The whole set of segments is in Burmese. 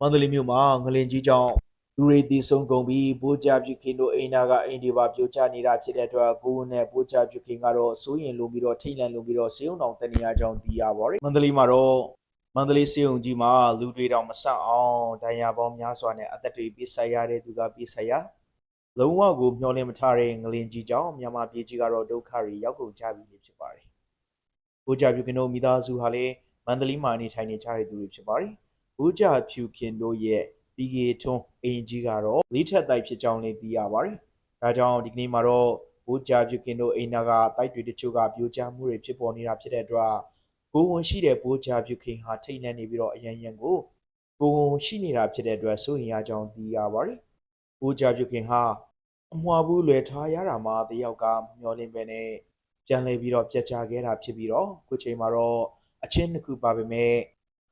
မန္တလေးမြို့မှာငလင်ကြီးကြောင့်လူတွေတည်ဆုံကုန်ပြီးပိုးကြပြုခင်တို့အိမ်နာကအိမ်တွေပါပြိုကျနေတာဖြစ်တဲ့အတွက်ကိုယ်နဲ့ပိုးကြပြုခင်ကတော့စိုးရင်လုံးပြီးတော့ထိတ်လန့်လုံးပြီးတော့စေုံတောင်တနေရာကြောင့်တီးရပါတယ်မန္တလေးမှာတော့မန္တလေးစေုံကြီးမှာလူတွေတောင်မဆန့်အောင်ဒဏ်ရာပေါင်းများစွာနဲ့အသက်တွေပြစ်ဆက်ရတဲ့သူကပြစ်ဆက်ရလုံးဝကိုမျောလင်းမထားတဲ့ငလင်ကြီးကြောင့်မြန်မာပြည်ကြီးကတော့ဒုက္ခတွေရောက်ကုန်ကြပြီဖြစ်ပါတယ်ပိုးကြပြုခင်တို့မိသားစုဟာလည်းမန္တလေးမှာနေထိုင်နေကြတဲ့သူတွေဖြစ်ပါတယ် ဦးကြဖြူခင်တို့ရဲ့ပီဂေထွန်းအင်ကြီးကတော့လေးထက်တိုက်ဖြစ်ကြောင်းလည်းသိရပါတယ်။ဒါကြောင့်ဒီကနေ့မှာတော့ဦးကြဖြူခင်တို့အိမ်နာကတိုက်တွေတချို့ကပြိုကျမှုတွေဖြစ်ပေါ်နေတာဖြစ်တဲ့အတွက်ကိုယ်ဝန်ရှိတဲ့ပိုးကြဖြူခင်ဟာထိတ်နှံနေပြီးတော့အရန်ရန်ကိုကိုယ်ဝန်ရှိနေတာဖြစ်တဲ့အတွက်စိုးရင်ရကြောင်းသိရပါတယ်။ဦးကြဖြူခင်ဟာအမွှာဘူးလွယ်ထားရတာမှတယောက်ကမမျောလင်းပဲနဲ့ပြန်လဲပြီးတော့ပြက်ချခဲ့တာဖြစ်ပြီးတော့ခုချိန်မှာတော့အချင်းတစ်ခုပါပေမဲ့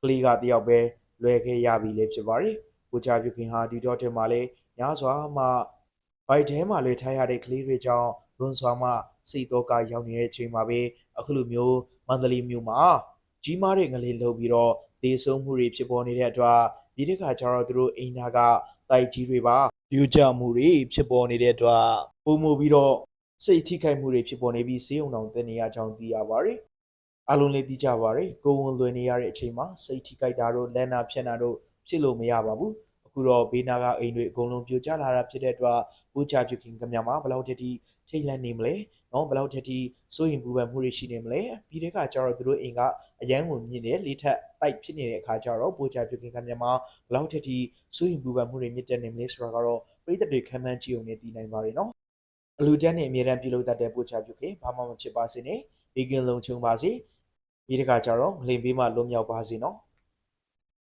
ကလေးကတယောက်ပဲ လွယ်ခဲ့ရပြီလေဖြစ်ပါတယ်။ကိုချပြုခင်ဟာဒီတော့တင်မှာလေညစွာမှဘိုက်ထဲမှာလွယ်ထားရတဲ့ကလေးတွေကြောင့်လွန်စွာမှစိတ်တော့ကရောက်နေတဲ့အချိန်မှာပဲအခုလိုမျိုးမန္တလေးမြို့မှာကြီးမားတဲ့ငလေးလှုပ်ပြီးတော့ဒေဆုံးမှုတွေဖြစ်ပေါ်နေတဲ့အတွက်ဒီတစ်ခါကျတော့သူတို့အိမ်နာကတိုက်ကြီးတွေပါပြူကြမှုတွေဖြစ်ပေါ်နေတဲ့အတွက်ပုံမှုပြီးတော့စိတ်ထိခိုက်မှုတွေဖြစ်ပေါ်နေပြီးစေးုံတောင်တင်နေရကြောင်းသိရပါတယ်။ အားလုံးလေးသိကြပါရယ်ကိုယ်ဝန်လွင်နေရတဲ့အချိန်မှာစိတ်ထိကြိုက်တာတို့လန်နာဖြတ်နာတို့ဖြစ်လို့မရပါဘူးအခုတော့ဘေးနာကအိမ်တွေအကုန်လုံးပြိုကျလာတာဖြစ်တဲ့အတွက်ပူချပြုခင်ကမြမှာဘယ်လောက်တည်းထိတ်လန့်နေမလဲနော်ဘယ်လောက်တည်းစိုးရင်ပူပန်မှုတွေရှိနေမလဲပြီးတဲ့အခါကျတော့သူတို့အိမ်ကအရန်ဝင်မြင့်နေလေးထက်တိုက်ဖြစ်နေတဲ့အခါကျတော့ပူချပြုခင်ကမြမှာဘယ်လောက်တည်းစိုးရင်ပူပန်မှုတွေမြင့်တက်နေမလဲဆိုတာကတော့ပြည်သက်တွေခံမှန်းကြည့်ုံနဲ့သိနိုင်ပါတယ်နော်အလူတန်းနဲ့အမြဲတမ်းပြုလုပ်တတ်တဲ့ပူချပြုခင်ဘာမှမဖြစ်ပါစေနဲ့ဘေးကင်းလုံခြုံပါစေ ပြီးတခါကျတော့ငလင်ဘေးမှာလွတ်မြောက်ပါစေနော်